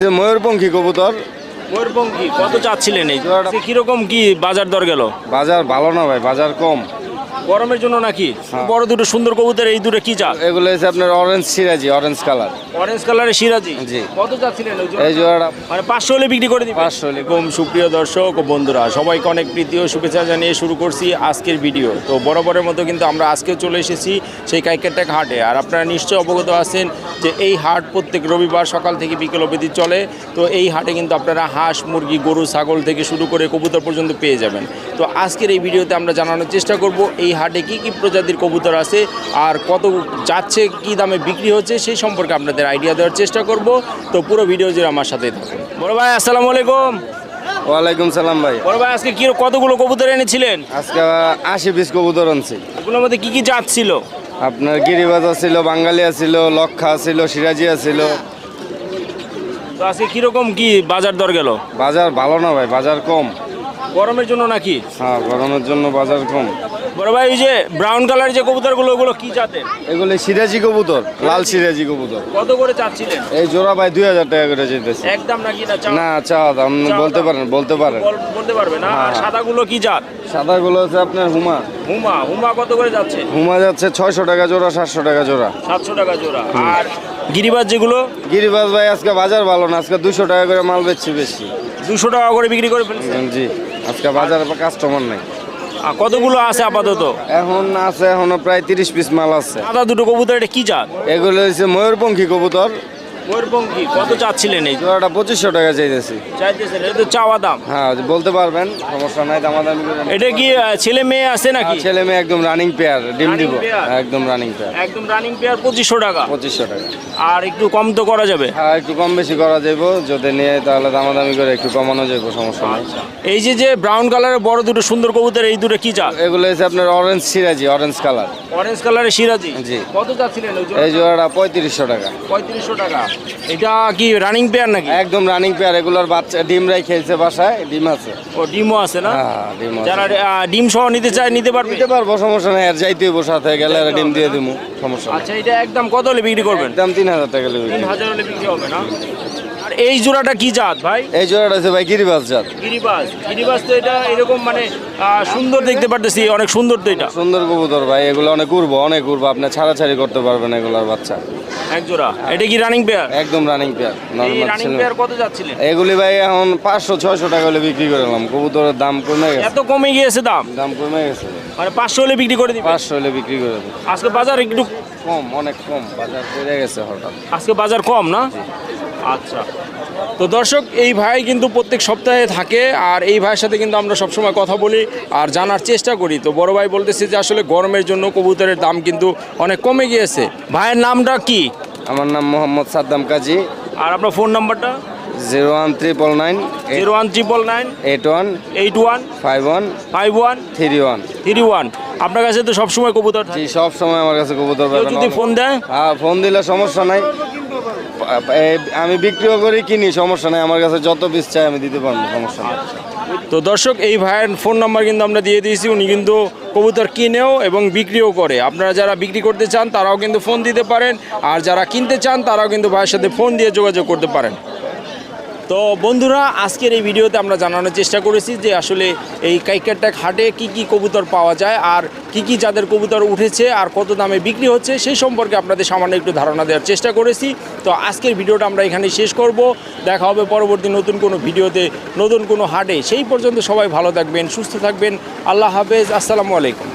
যে ময়ূরপঙ্খী কবুতর। ময়ূরপঙ্খী কত চাচ্ছিলেন এই? কীরকম কি বাজার দর গেল? বাজার ভালো না ভাই বাজার কম। গরমের জন্য নাকি? হ্যাঁ। বড় দুটো সুন্দর কবুতর এই দুটো কি চাল এগুলো হচ্ছে আপনার orange Siraji orange colour orange কালারের সিরাজি? জি। কত চাচ্ছিলেন এই জোড়াটা মানে পাঁচশো হলে বিক্রি করে দিবেন? 500 হলে। এরকম সুপ্রিয় দর্শক ও বন্ধুরা সবাইকে অনেক প্রীতি ও শুভেচ্ছা জানিয়ে শুরু করছি আজকের ভিডিও তো বরাবরের মতো কিন্তু আমরা আজকে চলে এসেছি সেই কাইকেরটাক হাটে। আর আপনারা নিশ্চয়ই অবগত আছেন যে এই হাট প্রত্যেক রবিবার সকাল থেকে বিকেল অবধি চলে। তো এই হাটে কিন্তু আপনারা হাঁস মুরগি গরু ছাগল থেকে শুরু করে কবুতর পর্যন্ত পেয়ে যাবেন। তো আজকের এই ভিডিওতে আমরা জানানোর চেষ্টা করব এই হাটে কি কি প্রজাতির কবুতর আছে আর কত যাচ্ছে কি দামে বিক্রি হচ্ছে সেই সম্পর্কে আপনাদের আইডিয়া দেওয়ার চেষ্টা করব। তো পুরো ভিডিও জুড়ে আমার সাথেই থাকুন। বড় ভাই আসসালামু আলাইকুম। ওয়ালাইকুম সালাম ভাই। বড় ভাই আজকে কি কতগুলো কবুতর এনেছিলেন? আজকে আশি পিস কবুতর আনছি। এগুলোর মধ্যে কি কি জাত ছিল? আপনার গিরিবাজা ছিল বাঙ্গালিয়া ছিল লক্ষা ছিল সিরাজিয়া ছিল। তো আজকে কীরকম কি বাজার দর গেল? বাজার ভালো না ভাই বাজার কম। গরমের জন্য নাকি? হ্যাঁ গরমের জন্য বাজার কম। বড় ভাই ওই যে ব্রাউন কালার যে কবুতরগুলো ওগুলো কি জাতের? এগুলো সিরাজি কবুতর লাল সিরাজি কবুতর। কত করে চাচ্ছিলেন? এই জোড়া ভাই দুই হাজার টাকা করে যেতেছে একদম নাকি না চা- না চা দাম বলতে পারেন বলতে পারেন। বলতে পারবে না? আর হ্যাঁ। সাদাগুলো কি জাত? সাদাগুলো হচ্ছে আপনার হুমা। হুমা হুমা কত করে যাচ্ছে? হুমা যাচ্ছে ছয়শো টাকা জোড়া সাতশো টাকা জোড়া। সাতশো টাকা জোড়া। আর গিরিবাজ যেগুলো? গিরিবাজ ভাই আজকে বাজার ভালো না আজকে দুশো টাকা করে মাল বেচছি বেশি। দুশো টাকা করে বিক্রি করে ফেলছে? জি। আজকে বাজারে কাস্টমার নাই। কতগুলো আছে আপাতত? এখন আছে এখনও প্রায় তিরিশ পিস মাল আছে। আদা দুটো কবুতর এটা কি জাত? এগুলো হচ্ছে ময়ূরপঙ্খী কবুতর। ময়ূরপঙ্খী কত চাচ্ছিলেন এই? জোড়াটা পঁচিশশো টাকা চাইতেছি। চাইতেছেন এটা তো চাওয়া দাম। হ্যাঁ বলতে পারবেন সমস্যা নাই দামাদামি করে নিন। এটা কি আহ, ছেলে মেয়ে আছে নাকি? ছেলে মেয়ে একদম রানিং পেয়ার ডিম Running দিব। pair? একদম রানিং পেয়ার একদম রানিং পেয়ার পঁচিশশো টাকা? পঁচিশশো টাকা। আর একটু কম তো করা যাবে? হ্যাঁ একটু কম বেশি করা যাইব যদি নিয়ে তাহলে দামাদামি করে একটু কমানো যাইব সমস্যা নাই। এই যে যে ব্রাউন কালারের বড় দুটো সুন্দর কবুতর এই দুটো কি চাল এগুলো হচ্ছে আপনার orange Siraji orange colour orange কালারের সিরাজি? জি। কত চাচ্ছিলেন ওই এই জোড়াটা পঁয়ত্রিশশো টাকা। পঁয়ত্রিশশো টাকা। এটা কি রানিং পেয়ার নাকি? একদম রানিং পেয়ার এগুলোর বাচ্চা ডিম রাই খেলছে বাসায় ডিম আছে। ও ডিমও আছে না? হ্যাঁ ডিম যারা ডিম সহ নিতে চায় নিতে পারবে? নিতে পারব সমস্যা নাই আর যাইতে হইব সাথে গেলে আর ডিম দিয়ে দিবো সমস্যা আচ্ছা এটা একদম কত হলে বিক্রি করবেন? একদম তিন হাজার টাকা হলে বিক্রি হবে না? এই জোড়াটা কি জাত ভাই? এই জোড়াটা আছে ভাই গিরিবাজ জাত। গিরিবাজ। গিরিবাজ তো এটা এরকম মানে সুন্দর দেখতে পারতেছি অনেক সুন্দর তো এটা। সুন্দর কবুতর ভাই এগুলো অনেক উড়বো অনেক উড়বো আপনি ছাড়াছাড়ি করতে পারবেন এগুলোর বাচ্চা। এক জোড়া। এটা কি রানিং পেয়ার একদম রানিং পেয়ার এই রানিং পেয়ার কত যাচ্ছিলেন? এগুলি ভাই এখন পাঁচশো ছয়শো টাকা হলে বিক্রি করলাম কবুতরের দাম কমে গেছে। এত কমে গিয়েছে দাম? দাম কমে গেছে। মানে পাঁচশো হলে বিক্রি করে দিবেন পাঁচশো হলে বিক্রি করে দেবো। আজকে বাজার একটু কম অনেক কম বাজার পড়ে গেছে হঠাৎ। আজকে বাজার কম না? আচ্ছা। তো দর্শক এই ভাই কিন্তু প্রত্যেক সপ্তাহে থাকে আর এই ভাইয়ের সাথে কিন্তু আমরা সবসময় কথা বলি আর জানার চেষ্টা করি। তো বড় ভাই বলতেছে যে আসলে গরমের জন্য কবুতরের দাম কিন্তু অনেক কমে গিয়েছে। ভাইয়ের নামটা কি? আমার নাম মোহাম্মদ সাদ্দাম কাজী। আর আপনার ফোন নাম্বারটা? Zero one triple nine zero one triple nine eight one eight one five one five one three one. Three one. আপনার কাছে তো সবসময় কবুতর থাকে জি সব সময় আমার কাছে কবুতর যদি ফোন দেয়? হ্যাঁ ফোন দিলে সমস্যা নাই। আমি বিক্রি করে, কিনি, সমস্যা নাই, আমার কাছে যত পিস চাই আমি দিতে পারব, সমস্যা নেই। তো দর্শক, এই ভাইয়ের ফোন নাম্বার কিন্তু আমরা দিয়ে দিয়েছি, উনি কিন্তু কবুতর কিনেও এবং বিক্রিও করে। আপনারা যারা বিক্রি করতে চান, তারাও কিন্তু ফোন দিতে পারেন, আর যারা কিনতে চান, তারাও কিন্তু ভাইয়ের সাথে ফোন দিয়ে যোগাযোগ করতে পারেন। তো বন্ধুরা, আজকের এই ভিডিওতে আমরা জানানোর চেষ্টা করেছি যে আসলে এই কাইকারটাক হাটে কি কি কবুতর পাওয়া যায় আর কি কি যাদের কবুতর উঠেছে আর কত দামে বিক্রি হচ্ছে সেই সম্পর্কে আপনাদের সামান্য একটু ধারণা দেওয়ার চেষ্টা করেছি। তো আজকের ভিডিওটা আমরা এখানে শেষ করব। দেখা হবে পরবর্তী নতুন কোনো ভিডিওতে, নতুন কোনো হাটে। সেই পর্যন্ত সবাই ভালো থাকবেন, সুস্থ থাকবেন। আল্লাহ হাফেজ। আসসালামু আলাইকুম।